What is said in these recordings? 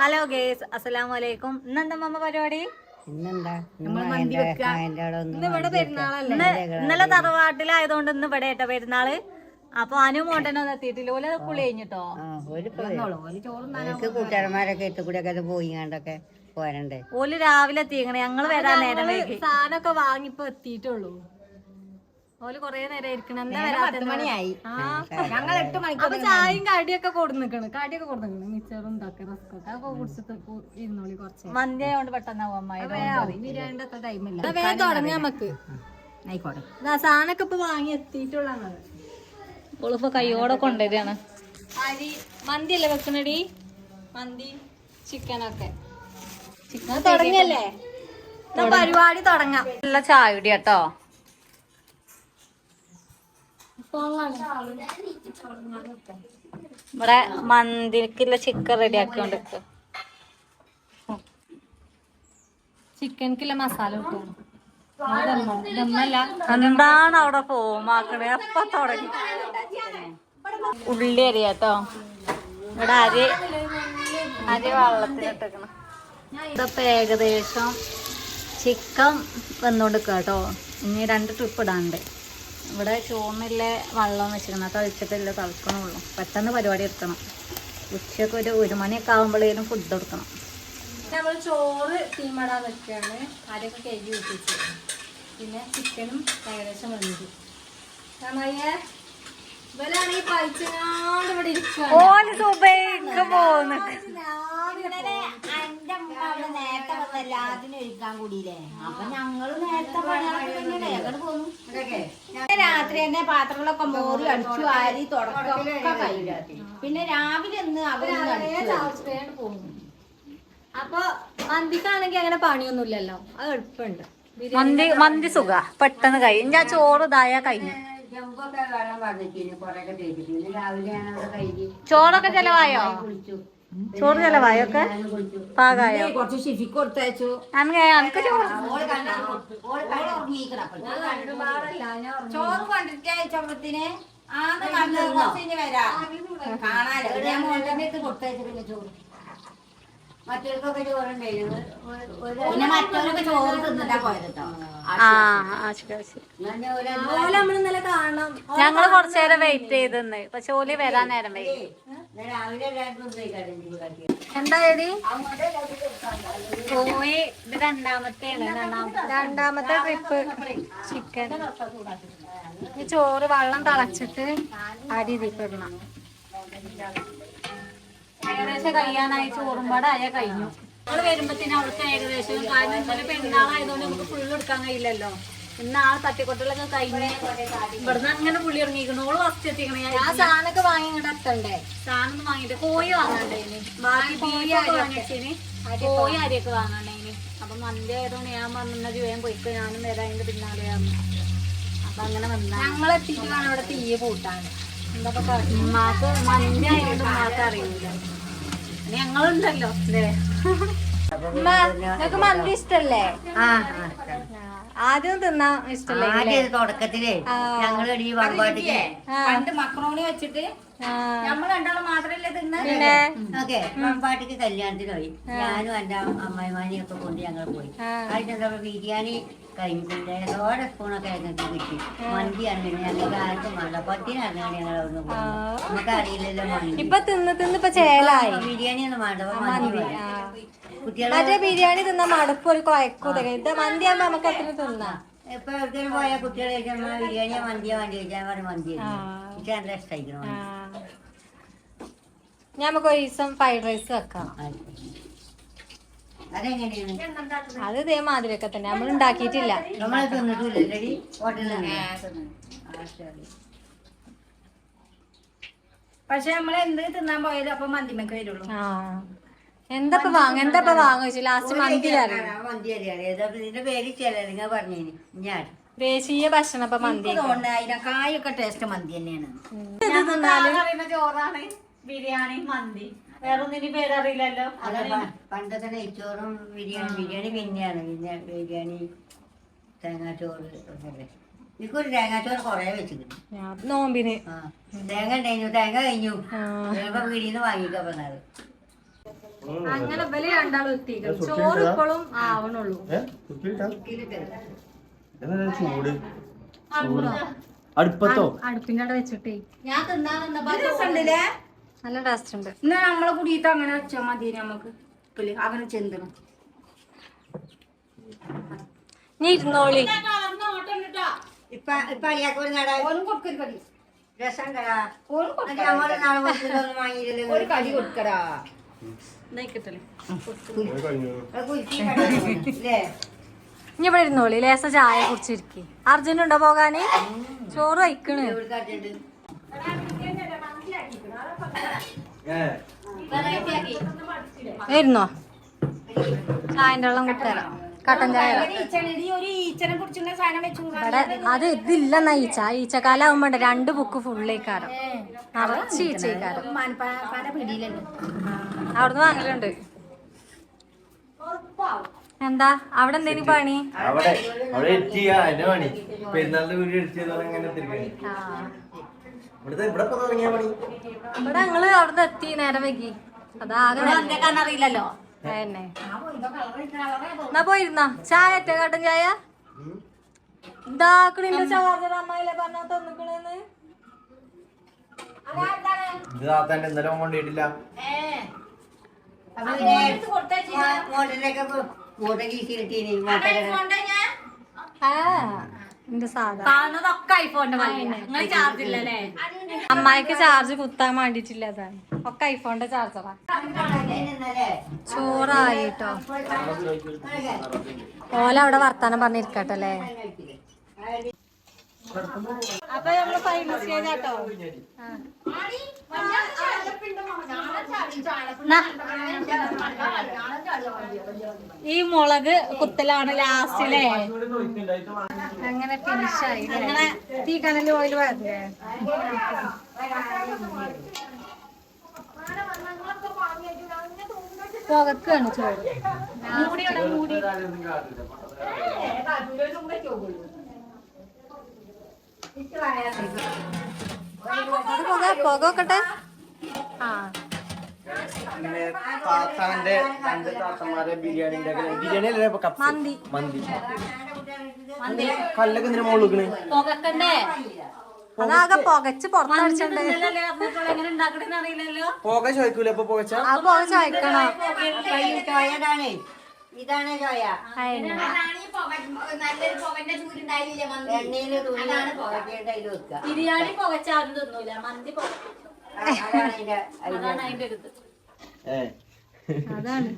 Hello guys അസ്സലാമു അലൈക്കും ഇന്നെന്താ? മമ്മ പരിപാടി ഇന്നലെ തറവാട്ടിലായതുകൊണ്ട് ഇന്ന് ഇവിടെ ഏട്ടാ പെരുന്നാൾ. അപ്പൊ അനു മോട്ടനൊന്നും എത്തിയിട്ടില്ല. ഓലെ കുളി കഴിഞ്ഞിട്ടോ? കൂട്ടുകാരന്മാരൊക്കെ എത്തി കൂടെ ഒക്കെ പോയി കണ്ടൊക്കെ പോരണ്ടേ. ഓൽ രാവിലെ എത്തിക്കണേ ഞങ്ങൾ വരാൻ നേരം സാധനമൊക്കെ വാങ്ങിപ്പോ എത്തിയിട്ടുള്ളൂ. ഓൽ കൊറേ നേരം ഇരിക്കണം എന്താ വരാത്ത മണിയായി. ഞങ്ങൾ എട്ട് മണിക്ക് അപ്പൊ ചായയും കടിയൊക്കെ കൊടുന്നിക്കണ്. കടിയൊക്കെ കൊടുന്നിക്കണ്. മിച്ചറും ഇതൊക്കെ റസ്കൊക്കെ അതൊക്കെ കുടിച്ചിട്ട് കു- ഇരുന്നോളി കുറച്ച്. മന്തി ആയതുകൊണ്ട് പെട്ടെന്നാവും അമ്മായി ബിരിയാണിന്റെ അത്ര ടൈമില്ല വേഗം തുടങ്ങാം നമുക്ക് ആയിക്കോട്ടെ. ഇതാ സാധനമൊക്കെ ഇപ്പൊ വാങ്ങി കയ്യോടെ കൊണ്ടുവരികയാണ് അരി മന്തി അല്ലേ വെക്കണടി? മന്തി ചിക്കനൊക്കെ ചിക്കൻ തുടങ്ങിയല്ലേ? പരിപാടി തുടങ്ങാം. നല്ല ചായ കുടി കേട്ടോ ഇവിടെ മന്തിക്കുള്ള ചിക്കൻ റെഡി ആക്കിക്കൊണ്ട് ചിക്കൻക്കുള്ള മസാല കിട്ടും എന്താണ് അവിടെ ഫോമാക്കണേ എപ്പൊ തുടങ്ങി. ഉള്ളി അറിയാട്ടോ ഇവിടെ അരി അരി വെള്ളത്തിലിട്ടേക്കണം. ഇതപ്പൊ ഏകദേശം ചിക്കൻ വന്നോണ്ട് കേട്ടോ ഇനി രണ്ട് ട്രിപ്പ് ഇടാണ്ട് ഇവിടെ ചോറിനില്ലേ വെള്ളം വെച്ചിരുന്ന തളിച്ചിട്ടില്ല തളിക്കണുള്ളൂ. പെട്ടെന്ന് പരിപാടി എടുക്കണം ഉച്ചയ്ക്ക് ഒരു ഒരു മണിയൊക്കെ ആകുമ്പോഴേലും ഫുഡ് കൊടുക്കണം. നമ്മൾ ചോറ് തീമടാൻ വെക്കുകയാണ് അരിയൊക്കെ കഴുകി വെച്ചിട്ട് പിന്നെ ചിക്കനും ഏകദേശം വന്നിട്ട് ഇവരാണെങ്കിൽ പഴിച്ചങ്ങാണ്ട് ഇവിടെ ഇരിക്കുകയാണ് അമ്മ അവിടെ നേരത്തെ വന്ന് എല്ലാത്തിനും ഒരുക്കാൻ കൂടിയില്ലേ? അപ്പൊ ഞങ്ങൾ നേരത്തെ പണികളൊക്കെ പോന്നു? രാത്രി തന്നെ പാത്രങ്ങളൊക്കെ മോറി അടിച്ചു വാരി തുടക്കൊക്കെ കഴിഞ്ഞു. പിന്നെ രാവിലെ ഒന്ന് അവസ്ഥയാണ് പോകുന്നു അപ്പൊ മന്തിക്കാണെങ്കിൽ അങ്ങനെ പണിയൊന്നുമില്ലല്ലോ? അത് എളുപ്പമുണ്ട്. മന്തി മന്തി സുഖ. പെട്ടെന്ന് കഴിയും. ഞാൻ ചോറ് ഇതായ കഴിഞ്ഞു ചോറൊക്കെ ചെലവായോ? കുളിച്ചു. ചോറ് ചെലവായൊക്കെ പാകായോ? കുറച്ച് ഷിഫിക്ക് കൊടുത്തയച്ചു. അനക്ക് അനക്ക് ചോറ് കൊണ്ടിരിക്കുമ്പത്തിന് ആന്ന് കണ്ടു കുറച്ചിന് വരാം. കാണാലോ. ഞാൻ ചോറ്. മറ്റവർക്കൊക്കെ ചോറുണ്ടായിരുന്നു മറ്റവരൊക്കെ തിന്നിട്ടാ പോയത് കേട്ടോ. ഞങ്ങൾ കുറച്ചു നേരം വെയിറ്റ് ചെയ്തെന്ന്. പക്ഷെ ഓലി വരാൻ നേരം വൈകി. പോയി ഇത് രണ്ടാമത്തെയാണ് രണ്ടാമത്തെ ട്രിപ്പ് ചിക്കൻ ഈ ചോറ് വെള്ളം തിളച്ചിട്ട് അരി ഇതിപ്പെടണം ഏകദേശം കഴിയാനായി ചോറുംപാട് ആയ കഴിഞ്ഞു. നമ്മൾ വരുമ്പത്തിന് അവൾക്ക് ഏകദേശം കാരണം ഇന്നലെ പെരുന്നാളായതുകൊണ്ട് നമുക്ക് ഫുള്ള് എടുക്കാൻ കഴിയില്ലല്ലോ. ഇന്ന് ആ തട്ടിക്കൊട്ടലൊക്കെ കഴിഞ്ഞ് ഇവിടുന്ന് അങ്ങനെ പുള്ളി ഇറങ്ങിയിരിക്കണു ഓൾ ഫസ്റ്റ് എത്തിക്കണേ ആ സാധനമൊക്കെ വാങ്ങി ഇങ്ങോട്ട് എത്തണ്ടേ? സാധനം ഒന്നും വാങ്ങിട്ട് കോഴി വാങ്ങണ്ടേന് ബാക്കി ബീഫൊക്കെ വാങ്ങിച്ചേന്. കോഴി അരിയൊക്കെ വാങ്ങണ്ടേന് അപ്പൊ മന്തി ആയതുകൊണ്ട് ഞാൻ പറഞ്ഞ വേഗം പോയിക്കോ ഞാനും വരാം അതിന്റെ പിന്നാലെയാന്ന് അപ്പൊ അങ്ങനെ വന്നാ. ഞങ്ങളെത്തിയിട്ട് വേണം ഇവിടെ തീ പൂട്ടാൻ എന്താ ഉമ്മാക്ക് മന്തി ആയതുകൊണ്ട് ഉമ്മാക്ക് അറിയില്ല ഞങ്ങളുണ്ടല്ലോ അല്ലേ? മന്തി ഇഷ്ടല്ലേ? ആ. ആദ്യം തിന്നാ ഇഷ്ടല്ലേ ആദ്യം തുടക്കത്തിലേ. ഞങ്ങൾ ഈ വമ്പാട്ടിക്ക് പണ്ട് മക്രോണി വെച്ചിട്ട് നമ്മൾ രണ്ടാളും മാത്രല്ലേ തിന്ന ഓക്കെ വമ്പാട്ടിക്ക് കല്യാണത്തിന് പോയി ഞാനും എന്റെ അമ്മായിമാനെയും ഒക്കെ കൊണ്ട് ഞങ്ങൾ പോയി. അതിനെന്താ ബിരിയാണി ഓരോ സ്പൂണൊക്കെ ഞങ്ങൾക്ക് കിട്ടി. മന്തി പിന്നെ ഞങ്ങൾക്ക് ആർക്കും വേണ്ട. പത്തിനാണ് ഞങ്ങൾ അവിടുന്ന് പോകുന്നത് നമുക്ക് അറിയില്ലല്ലോ മന്തി. ഇപ്പൊ തിന്ന് തിന്ന് ഇപ്പൊ ചേലായി. ബിരിയാണി ഒന്നും വേണ്ട. അപ്പൊ മന്തി മതി. കുട്ടികളെ മറ്റേ ബിരിയാണി തിന്ന മടുപ്പ് ഒരു കുഴക്കൂത ഇത് മന്തി ആകുമ്പോ നമുക്ക് അത്ര തിന്നാം. ഇപ്പൊ എവിടെയും പോയാൽ കുട്ടികളെ ചോദിച്ചാൽ ബിരിയാണിയോ മന്തിയോ മന്തി ചോദിച്ചാൽ പറഞ്ഞു മന്തി എനിക്ക് നല്ല ഇഷ്ടമായിരിക്കണം ഞാൻ നമുക്ക് ഒരു ദിവസം ഫ്രൈഡ് റൈസ് വെക്കാം. അത് ഇതേമാതിരിയൊക്കെ തന്നെ. നമ്മൾ ഉണ്ടാക്കിയിട്ടില്ല പക്ഷെ നമ്മൾ എന്ത് തിന്നാൻ പോയാലും അപ്പൊ മന്തിമൊക്കെ വരുള്ളൂ. ആ. എന്താ വാങ്ങ എന്താ വാങ്ങ വെച്ചു ലാസ്റ്റ് മന്തി പേര് ഞാൻ. ദേശീയ ഭക്ഷണം ഇപ്പൊ മന്തി തോന്നുന്നു അതിനെക്കായൊക്കെ ടേസ്റ്റ് മന്തി തന്നെയാണ്. അറിയുന്ന ചോറാണ് ബിരിയാണി മന്തി. വേറെ ഇനി പേരറിയില്ലല്ലോ. പണ്ടത്തെ നെയ്ച്ചോറും ബിരിയാണി ബിരിയാണി പിന്നെയാണ്. പിന്നെ ബിരിയാണി തേങ്ങാച്ചോറ് എനിക്കൊരു തേങ്ങാച്ചോറ് കൊറേ വെച്ചിട്ടുണ്ട്. ഞാൻ നോമ്പിന്. തേങ്ങ ഉണ്ടായിരുന്നു. തേങ്ങ കഴിഞ്ഞു. ചിലപ്പോ വീടിന്ന് വാങ്ങിക്കാൻ പറഞ്ഞത് അങ്ങനെ വില രണ്ടാളും എത്തിക്കണം ചോറ് ഇപ്പോഴും ആവണുള്ളൂ. ചൂട്? അടുപ്പത്തോ? അടുപ്പിന്റെ അവിടെ വെച്ചിട്ടേ. ഞാൻ തിന്നാ നല്ല ടേസ്റ്റ് ഉണ്ട്. എന്നാ നമ്മളെ കുടിയിട്ട് അങ്ങനെ വെച്ചാൽ മതി നമുക്ക് ഇപ്പല്ലേ അങ്ങനെ ചെന്തണം. നീ ഇരുന്നോളി. ഇപ്പൊ ഇപ്പൊ അളിയാക്കോട് നട ഓനും കൊടുക്കൊരു കടി. രസം കടാ. ഓനും കൊടുക്കടാ. നമ്മൾ നാളെ കൊടുത്തിട്ടൊന്നും വാങ്ങിയില്ലല്ലോ. ഒരു കടി കൊടുക്കടാ. ഇനി ഇവിടെ ഇരുന്നോളി. ലേസ ചായ കുറിച്ചിരിക്കേ അർജുനുണ്ടോ പോകാന്? ചോറ് വയ്ക്കണ് ഇരുന്നോ ചായന്റെ വെള്ളം കുത്തരാം കട്ടൻ ചായ ഇവിടെ അത് ഇതില്ലെന്ന ഈച്ച. ഈച്ചക്കാലാവുമ്പോണ്ട് രണ്ട് ബുക്ക് ഫുള്ളേക്കാരം നിറച്ച് ഈച്ചേക്കാരം അവിടുന്ന് വാങ്ങലുണ്ട്. എന്താ? അവിടെ എന്തേലും പണി? അവിടെ അവിടെ എത്തി അതിന്റെ പണി. പെരുന്നാളിന്റെ വീട് ഇവിടെ ഞങ്ങൾ അവിടുന്ന് എത്തി നേരം വൈകി. അതാകെ അറിയില്ലല്ലോ. തന്നെ എന്നാ. പോയിരുന്നോ? ചായ ഒറ്റ കട്ടൻ ചായ? ഇതാക്കണിന്റെ ചാർജർ അമ്മായിലെ പറഞ്ഞാ തന്നിക്കണെന്ന്? ഇത് താത്താന്റെ ഇന്നലെ കൊണ്ടിട്ടില്ല ആ. കാണുന്നതൊക്കെ ഐഫോണിന്റെ നിങ്ങൾ ചാർജ് ഇല്ലല്ലേ? അമ്മായിക്ക് ചാർജ് കുത്താൻ വേണ്ടിട്ടില്ല അതാണ് ഒക്കെ ഐഫോണിന്റെ ചാർജറാ ചോറായിട്ടോ. ഓല അവിടെ വർത്താനം പറഞ്ഞിരിക്കട്ടെ അല്ലേ? അപ്പൊ നമ്മൾ ഫൈനൽ സ്റ്റേജ് ആട്ടോ. ഈ മുളക് കുത്തലാണ് ലാസ്റ്റിലെ. അങ്ങനെ ഫിനിഷായി അങ്ങനെ തീ കനൽ ഓയിൽ വരല്ലേ പുകക്കാണ് ചോറ്. അത് പുക ആ. പിന്നെ താത്താന്റെ രണ്ട് താത്തന്മാരെ ബിരിയാണിന്റെ ബിരിയാണി അല്ലേ മന്തി. മന്തി. കല്ലൊക്കെ എന്തിനാ മോളിക്കണ് പുകക്കണ്ടേ? അതാകെ പുകച്ച് പുറത്തടിച്ചിട്ടുണ്ട് എങ്ങനെ ഉണ്ടാക്കണെന്ന് അറിയില്ലല്ലോ. പോക ചോദിക്കൂല ഇപ്പൊ പോകച്ച? അത് പുക ചോദിക്കണം. ഇതാണ് ചോയ. എണ്ണയിൽ പുകക്കേണ്ട അതിൽ വെക്കുക. ബിരിയാണി പുകച്ചാരും തിന്നൂല മന്തി അതാണ് അതിന്റെ അതാണ് അതിന്റെ ഒരു ഇത്. അതാണ്.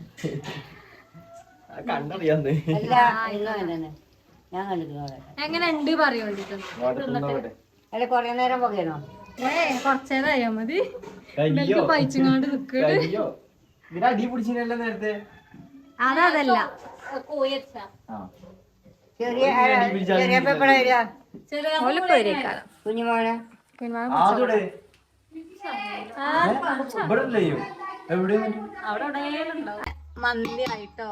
കണ്ടറിയാന്ന്. അല്ല ഇന്നും ഞാൻ കണ്ടിട്ടുണ്ട് എങ്ങനെ ഉണ്ട് അല്ല കൊറേ നേരം പുകയണോ? ഏ കൊറച്ചേരായാ മതി. കയ്യോ? പയിച്ചുങ്ങാണ്ട് നിക്കണ്. കയ്യോ? ഇതിന് അടി പിടിച്ചില്ല നേരത്തെ? അതല്ല ചെറിയ ചെറിയ കുഞ്ഞുമോനെ. മന്തി ആയിട്ടോ?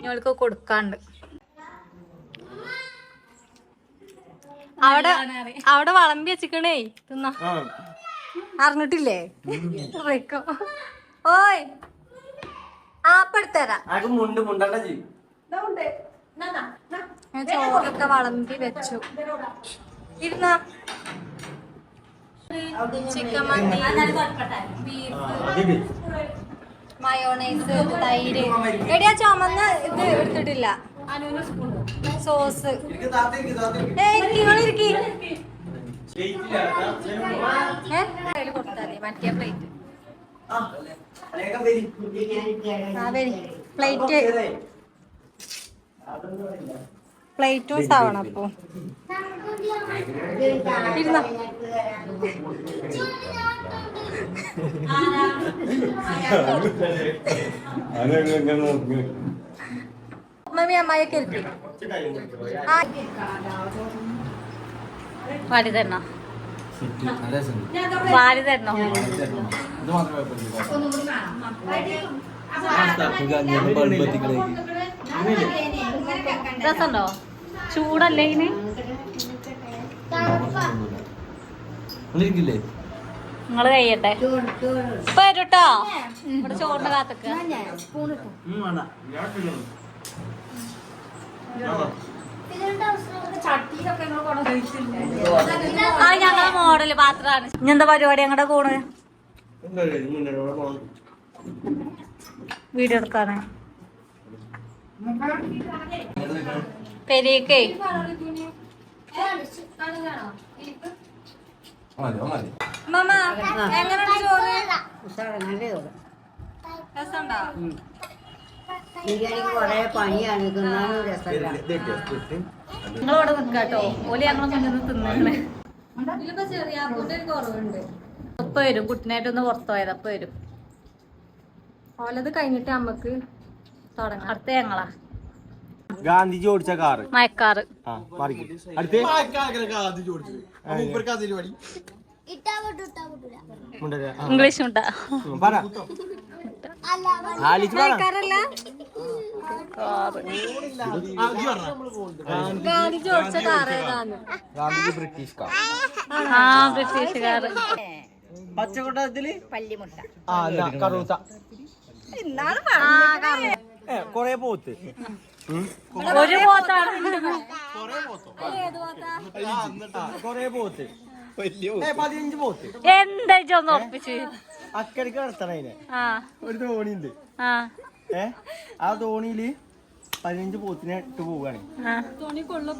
ഞങ്ങൾക്ക് കൊടുക്കാണ്ട്. അവിടെ അവിടെ വളമ്പി വെച്ചിക്കണേ. തിന്നാ. അറിഞ്ഞിട്ടില്ലേ? റെക്കോ. ഓയ് ആപ്പെടുത്തരാ ആക്ക് മുണ്ട് മുണ്ടാണ്ട ചെയ്യും. ഞാൻ ചോറൊക്കെ വളമ്പി വെച്ചു. ഇരുന്ന. ചിക്കൻ മന്തി. ബീഫ് മയോണൈസ് തൈര്. എടിയാ ചുമന്ന് ഇത് എടുത്തിട്ടില്ല. സോസ്. ഇരിക്കി ഏ? കൊടുത്താൽ മറ്റേ പ്ലേറ്റ് പ്ലേറ്റ് പ്ലേറ്റും സാവണം അപ്പൊ ഇരുന്നോ? മമ്മി അമ്മായിയൊക്കെ ഇരുത്തി ആ. വാടി തരണോ? വാരി തരണോ രസമുണ്ടോ? ചൂടല്ലേ ഇതിന്? നിങ്ങൾ കഴിയട്ടെ. ഇപ്പൊ വരൂട്ടോ? ഇവിടെ ചോറിന് കാത്തക്ക. ആ ഞങ്ങളെ മോഡൽ പാത്രമാണ് ഇനി എന്താ പരിപാടി ഞങ്ങളുടെ കൂടെ. വീഡിയോ എടുക്കാണ് പെരീക്കേ. മമ്മ നല്ല ചോറ് രസമുണ്ടോ? ബിരിയാണിക്ക് കുറേ പണിയാണ്. തിന്നാനും രസമില്ല. നിൽക്കാട്ടോ ഓൽ ഞങ്ങളെ മുന്നിൽ നിന്ന് ഇപ്പൊ വരും. കുട്ടിനായിട്ട് ഒന്ന് പുറത്തു പോയത്. അപ്പൊ വരും. ഓലത് കഴിഞ്ഞിട്ട് നമ്മക്ക് തുടങ്ങാം. അടുത്ത ഞങ്ങളാ. ഗാന്ധിജി ഓടിച്ച കാറ്. മയക്കാറ്. ഇംഗ്ലീഷ് ഉണ്ടാ ഉം, പറ. ആലിച്ച് പറ ഗാന്ധി ചോദിച്ച കാർ ഏതാന്ന്? Gandhiji British car. ആ ബ്രിട്ടീഷുകാര് പച്ചക്കൊട്ടത്തിൽ ആ എന്നാ, കറൂത്ത. ഏ, കൊറേ പോത്ത്. ഒരു പോത്താണ് ആ, കൊറേ പോത്ത്. പതിനഞ്ച് പോത്ത് എന്താ ഇജ്ജൊന്ന് ഉറപ്പിച്ച്? അക്കരക്ക് നടത്തണ അതിനെ. ആ. ഒരു തോണി ഉണ്ട് ആ. ഏ? ആ തോണിയിൽ പതിനഞ്ച് പോത്തിനെ ഇട്ട് പോവുകയാണ്. ആ. തുണി കൊള്ള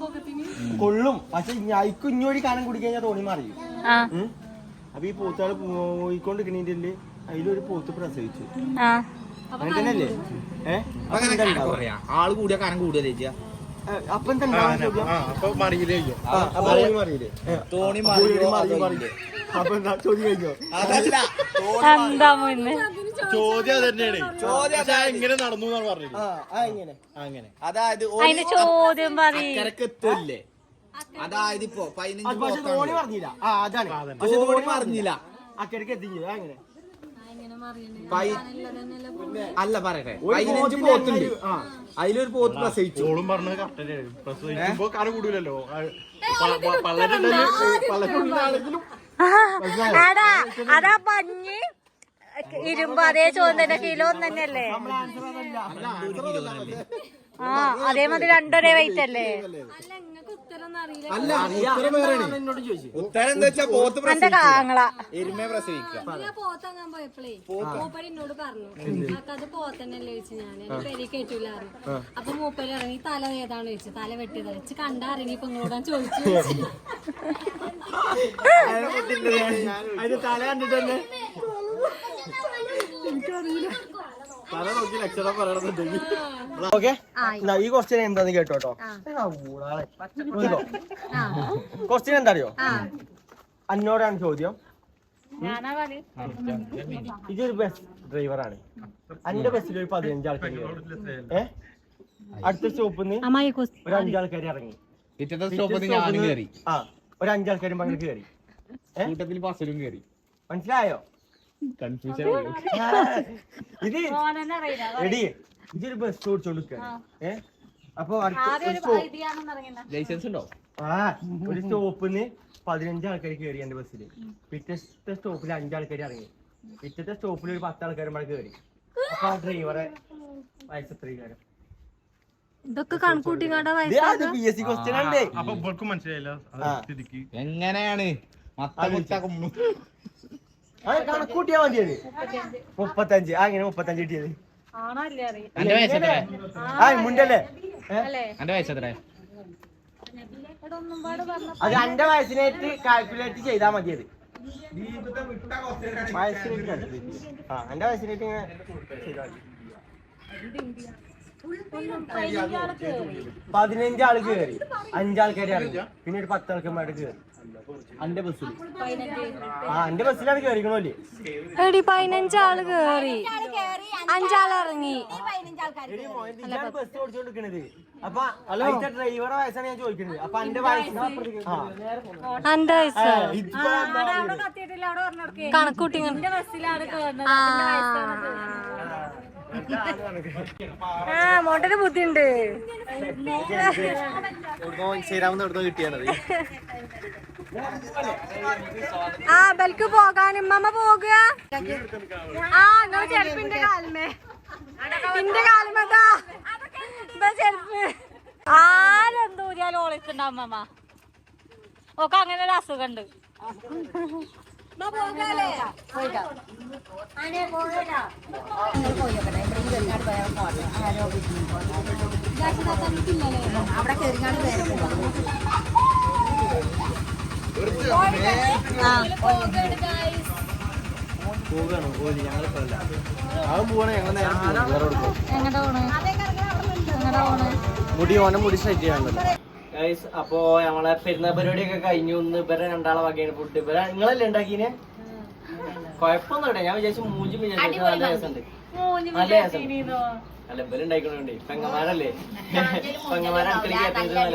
പക്ഷെ അയക്കും ഇഞ്ഞോടി കാനം കുടി കഴിഞ്ഞാൽ തോണി മറിയും. അപ്പൊ ഈ പോത്തുകൾ പോയിക്കൊണ്ടിരിക്കണേന്റെ അതിലൊരു പോത്ത് പ്രസവിച്ചു. ആ. അങ്ങനെ തന്നെയല്ലേ ഏഹ് ആൾ കൂടിയ കാനം കൂടുതലേ അപ്പൊ അപ്പൊ തോണി അപ്പൊ എന്താ ചോദ്യം കഴിഞ്ഞോ? എന്താ മുന്ന് ചോദ്യം അത് തന്നെയാണ്. ചോദ്യം എങ്ങനെ നടന്നു എന്നാണ് പറഞ്ഞത്. അങ്ങനെ. അതായത് അതിന്റെ ചോദ്യം അതായത് ഇപ്പൊ പതിനഞ്ച് പക്ഷെ തോണി പറഞ്ഞില്ല. ആ അതാണ്. പക്ഷെ തോണി തോണി പറഞ്ഞില്ല. അക്കരക്ക് എത്തിഞ്ഞത് അങ്ങനെ അല്ല പറയട്ടെ. പതിനഞ്ച് പോത്തുണ്ട്. അതിലൊരു പോത്ത് പ്രസവിച്ചു. ഓളും പറഞ്ഞത് കറക്റ്റ് പ്രസവിക്കുമ്പോ കാറ് കൂടൂലല്ലോ. പള്ളനുള്ളിലാണെങ്കിലും അടാ അതാ പഞ്ഞി. ഇരുമ്പ് അതേ ചോദ്യം തന്നെ കിലോ തന്നെയല്ലേ? ആ അതേമാതിരി രണ്ടൊരേ വെയിറ്റ് അല്ലേ? അല്ല ഒന്നും അല്ല ഉത്തരം വേറെയാണ്. എന്നോട് ചോദിച്ചു? ഉത്തരം എന്താ വെച്ചാ പോത്ത് എന്റെ കാങ്ങള. എരുമയെ പ്രസവിക്കുക. ഞാൻ പോത്തങ്ങാൻ പോയപ്പോഴേ മൂപ്പര് എന്നോട് പറഞ്ഞു അത് പോത്തന്നല്ലേ ചോദിച്ചു ഞാൻ എന്റെ പെരി കേട്ടില്ലായിരുന്നു അപ്പൊ മൂപ്പര് ഇറങ്ങി തല ഏതാണെന്ന് ചോദിച്ചു? തല വെട്ടിയതാ. വെച്ച് കണ്ടാ ഇറങ്ങി ഇപ്പൊ ചോദിച്ചു. അതിന് തല കണ്ടിട്ട് തന്നെ. ഓക്കെ. ഈ ക്വസ്റ്റ്യൻ എന്താന്ന് കേട്ടോട്ടോ ക്വസ്റ്റ്യൻ എന്താ അറിയോ അന്നോടാണ് ചോദ്യം. ഇതൊരു ബസ് ഡ്രൈവറാണ് അന്റെ ബസ്സിൽ ഒരു പതിനഞ്ച് ആൾക്കാർ ഏ? അടുത്ത സ്റ്റോപ്പിൽ നിന്ന് ഒരു അഞ്ചാൾക്കാർ ഇറങ്ങി. ആ ഒരു അഞ്ചാൾക്കാരും അങ്ങനെ കയറി കൂട്ടത്തിൽ ബസ്സിലും കയറി മനസ്സിലായോ? കൺഫ്യൂഷൻ ഇത് എടി ഇതൊരു ബസ് ഓടിച്ചോണ്ടിരിക്കാണ് ഏ? അപ്പൊ ലൈസൻസ് ഉണ്ടോ? ആ ഒരു സ്റ്റോപ്പിൽ നിന്ന് പതിനഞ്ച് ആൾക്കാർ കയറി എന്റെ ബസ്സിൽ പിറ്റത്തെ സ്റ്റോപ്പിൽ അഞ്ചാൾക്കാർ ഇറങ്ങി. പിറ്റത്തെ സ്റ്റോപ്പിൽ ഒരു പത്ത് ആൾക്കാരും നമ്മളെ കയറി അപ്പൊ ആ ഡ്രൈവറെ വയസ്സ് എത്രയും ഇതൊക്കെ കണക്കൂട്ടിങ്ങാണ്ട മനസ്സിലായില്ല. എങ്ങനെയാണ്? അത് കണക്കൂട്ടിയാ മതിയത് മുപ്പത്തഞ്ച്. അങ്ങനെ ഇങ്ങനെ മുപ്പത്തഞ്ച് കിട്ടിയത് ആ മുണ്ടല്ലേ? അത് എന്റെ വയസ്സിനായിട്ട് കാൽക്കുലേറ്റ് ചെയ്താൽ മതി അത് വയസ്സിനായിട്ട് calculate. ആ എന്റെ വയസ്സിനായിട്ട് ഇങ്ങനെ ചെയ്താൽ മതി. പതിനഞ്ച് ആൾ കയറി അഞ്ചാൾക്കാരെ ഇറങ്ങി. പിന്നെ ഒരു പത്ത് ആൾക്കാർ കയറി എന്റെ ബസ്സിൽ ആ ബസ്സിലാണ് കയറിക്കണല്ലേ എടി പതിനഞ്ചാൾ കേറി. അഞ്ചാൾ ഇറങ്ങി ബസ് ഓടിച്ചോണ്ടിരിക്കണത്. അപ്പൊ അതിന്റെ ഡ്രൈവറെ വയസ്സാണ് ഞാൻ ചോദിക്കുന്നത് അപ്പൊ അന്റെ വയസ്സ്. ആ. എന്റെ വയസ്സ്. കണക്കൂട്ടി ആ. മോട്ടന് ബുദ്ധിണ്ട് ശ്രീരാമൻ കിട്ടിയാണത് ആ ബൽക്ക് പോകാൻ. ഉമ്മമ്മ പോകുക. ആ നിങ്ങൾ ചെരുപ്പ് കാലമേ കാലുമേ ഇന്റെ കാലമതാ ചെരുപ്പ്. ആരെന്തൂരിയാലും ഓളിച്ചുണ്ടാവും അമ്മ ഒക്കെ അങ്ങനെ ഒരു അസുഖം ഉണ്ട് പോവുകയാണ് പോവാണ് ഞങ്ങൾ നേരെ. വേറെ മുടി ഓനെ മുടി സെറ്റ് ചെയ്യാനുണ്ടല്ലോ ഗൈസ് അപ്പോ നമ്മളെ പെരുന്നാൾ പരിപാടിയൊക്കെ കഴിഞ്ഞു. ഒന്ന് ഇവരെ രണ്ടാളെ വകയാണ് ഫുഡ് ഇവരെ നിങ്ങളല്ലേ ഉണ്ടാക്കിനെ? കൊഴപ്പൊന്നും ഞാൻ വിചാരിച്ചു മൂഞ്ചും വിചാരിച്ചു നല്ല രസമുണ്ട്. നല്ല രസമുണ്ട്. അല്ല ഇവർ ഉണ്ടായിക്കൊണ്ടേ പെങ്ങമാരല്ലേ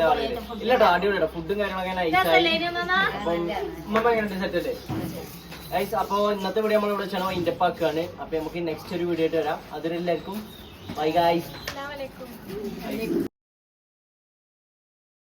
പറയുന്നത്? ഇല്ലട്ടോ അടിപൊളിട്ടോ ഫുഡും കാര്യങ്ങളൊക്കെ ഉമ്മ എങ്ങനെ സെറ്റ് അല്ലേ? ഗൈസ് അപ്പോൾ ഇന്നത്തെ വീഡിയോ നമ്മൾ ഇവിടെ വെച്ചാൽ പാക്കാണ് അപ്പൊ നമുക്ക് നെക്സ്റ്റ് ഒരു വീഡിയോ ആയിട്ട് വരാം. അതിലെല്ലാവർക്കും ബൈ ഗൈസ്